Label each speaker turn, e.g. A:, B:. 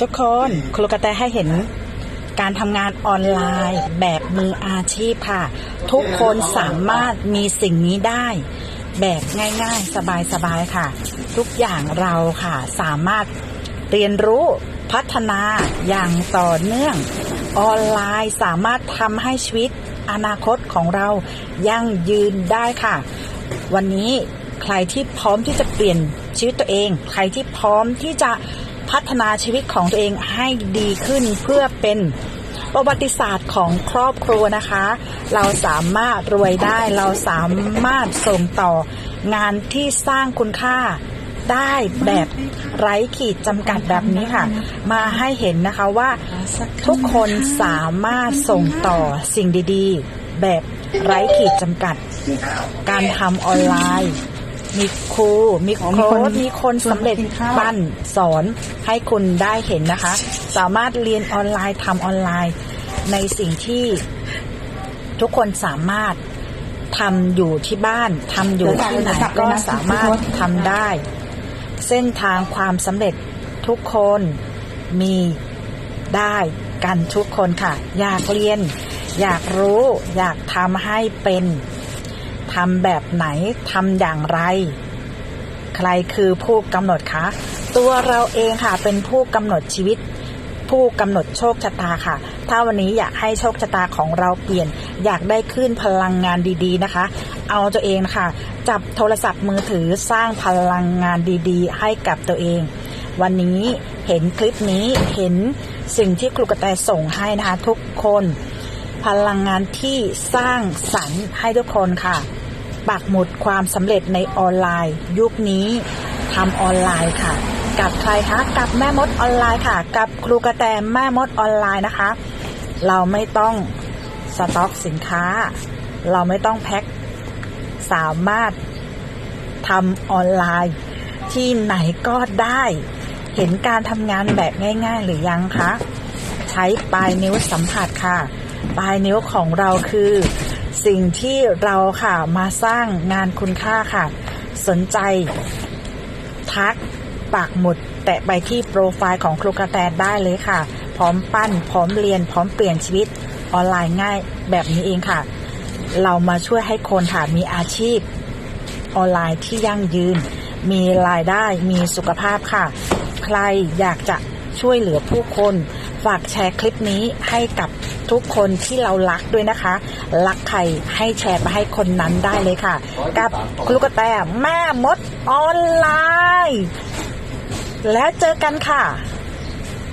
A: ทุกคนครูกระแตให้เห็นการทำงานออนไลน์แบบมืออาชีพค่ะ ทุกคนสามารถมีสิ่งนี้ได้ แบบง่ายๆ สบายๆค่ะ ทุกอย่างเราค่ะสามารถเรียนรู้พัฒนาอย่างต่อเนื่อง ออนไลน์สามารถทำให้ชีวิตอนาคตของเรายั่งยืนได้ค่ะ วันนี้ใครที่พร้อมที่จะเปลี่ยนชีวิตตัวเอง ใครที่พร้อมที่จะ พัฒนาชีวิตของตัวเองให้ดีขึ้นเพื่อเป็นประวัติศาสตร์ของครอบครัวนะคะ เราสามารถรวยได้ เราสามารถส่งต่องานที่สร้างคุณค่าได้แบบไร้ขีดจำกัดแบบนี้ค่ะ มาให้เห็นนะคะว่าทุกคนสามารถส่งต่อสิ่งดี ๆ แบบไร้ขีดจำกัด การทำออนไลน์ มีครูมีโค้ชมีคนสำเร็จปั้นสอนให้คุณได้เห็นนะคะ สามารถเรียนออนไลน์ทำออนไลน์ ในสิ่งที่ทุกคนสามารถทำอยู่ที่บ้านทำอยู่ที่ไหนก็สามารถทำได้ เส้นทางความสำเร็จทุกคนมีได้กันทุกคนค่ะ อยากเรียน อยากรู้ อยากทำให้เป็น ทำแบบไหนทำอย่างไร ใครคือผู้กำหนดคะ ตัวเราเองค่ะเป็นผู้กำหนดชีวิต ผู้กำหนดโชคชะตาค่ะ ถ้าวันนี้อยากให้โชคชะตาของเราเปลี่ยน อยากได้ขึ้นพลังงานดีๆนะคะ เอาตัวเองนะคะจับโทรศัพท์มือถือสร้างพลังงานดีๆ ให้กับตัวเอง วันนี้เห็นคลิปนี้เห็นสิ่งที่ครูกระแตส่งให้นะคะทุกคน พลังงานที่สร้างสรรค์ให้ทุกคนค่ะปักหมุดความสำเร็จในออนไลน์ ยุคนี้ทำออนไลน์ค่ะ กับใครคะกับแม่มดออนไลน์ค่ะ กับครูกระแตแม่มดออนไลน์นะคะ เราไม่ต้องสต็อกสินค้า เราไม่ต้องแพ็คสามารถทำออนไลน์ ที่ไหนก็ได้ เห็นการทำงานแบบง่าย ๆ หรือยังคะ ใช้ปลายนิ้วสัมผัสค่ะ ปลายนิ้วของเราคือ สิ่งที่เราค่ะมาสร้างงานคุณค่าค่ะ สนใจ ทักปากหมุด แตะไปที่โปรไฟล์ของครูกระแตได้เลยค่ะ พร้อมปั้น พร้อมเรียน พร้อมเปลี่ยนชีวิตออนไลน์ง่ายแบบนี้เองค่ะ เรามาช่วยให้คนค่ะมีอาชีพออนไลน์ที่ยั่งยืน มีรายได้ มีสุขภาพค่ะ ใครอยากจะช่วยเหลือผู้คน ฝากแชร์คลิปนี้ให้กับ ทุกคนที่เรารักด้วยนะคะ รักใครให้แชร์ไปให้คนนั้นได้เลยค่ะ กับครูกแต่แม่มดออนไลน์ แล้วเจอกันค่ะ